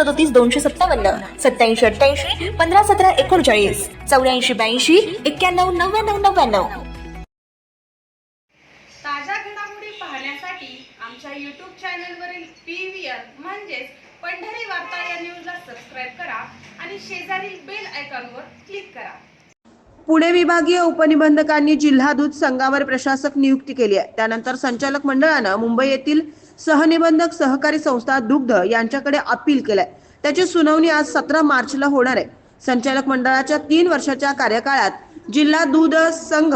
सदोतीस दोनशे सत्तावन्न सत्याऐंशी अठ्ठ्याऐंशी पंधरा सतरा एकोणचाळीस चौऱ्याऐंशी ब्याऐंशी एक्क्याण्णव नव्याण्णव नव्याण्णव. ताज्या घडामोडी पाहण्यासाठी आमच्या यूट्यूब चॅनलवरील पी व्ही आर म्हणजेच पंढरी वार्ता या न्यूजला सबस्क्राईब करा आणि शेजारील बेल आयकॉनवर क्लिक करा. पुणे विभागीय उपनिबंधकांनी जिल्हा दूध संघावर प्रशासक नियुक्ती केली आहे. त्यानंतर संचालक मंडळानं मुंबई येथील सहनिबंधक सहकारी संस्था दुग्ध यांच्याकडे अपील केलंय. त्याची सुनावणी आज सतरा मार्चला होणार आहे. संचालक मंडळाच्या तीन वर्षाच्या कार्यकाळात जिल्हा दूध संघ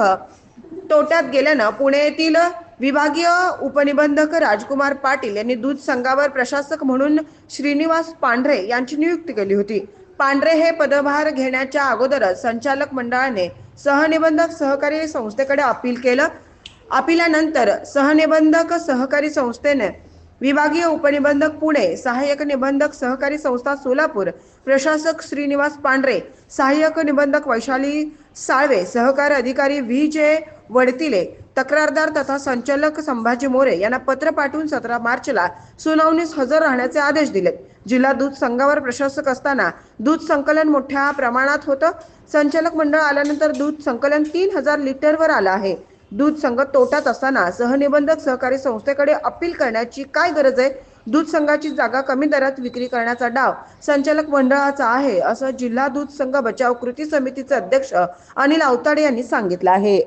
तोट्यात गेल्यानं पुणे येथील विभागीय उपनिबंधक राजकुमार पाटील यांनी दूध संघावर प्रशासक म्हणून श्रीनिवास पांढरे यांची नियुक्ती केली होती. पांढरे हे पदभार घेण्याच्या अगोदरच संचालक मंडळाने सहनिबंधक सहकारी संस्थेकडे अपील केलं. अपिलानंतर सहनिबंधक सहकारी संस्थेने विभागीय उपनिबंधक पुणे सहाय्यक निबंधक सहकारी संस्था सोलापूर प्रशासक श्रीनिवास पांढरे सहाय्यक निबंधक वैशाली साळवे सहकार अधिकारी व्ही जे वडतिले तक्रारदार तथा संचालक संभाजी मोरे यांना पत्र पाठवून सतरा मार्चला सुनावणीस हजर राहण्याचे आदेश दिलेत जिल्हा दूध संघावर प्रशासक असताना दूध संकलन मोठ्या प्रमाणात होतं. संचालक मंडळ आल्यानंतर दूध संकलन तीन हजार लिटरवर आलं आहे. दूध संघ तोट्यात असताना सहनिबंधक सहकारी संस्थेकडे अपील करण्याची काय गरज आहे? दूध संघाची जागा कमी दरात विक्री करण्याचा डाव संचालक मंडळाचा आहे असं जिल्हा दूध संघ बचाव कृती समितीचे अध्यक्ष अनिल आवताडे यांनी सांगितलं आहे.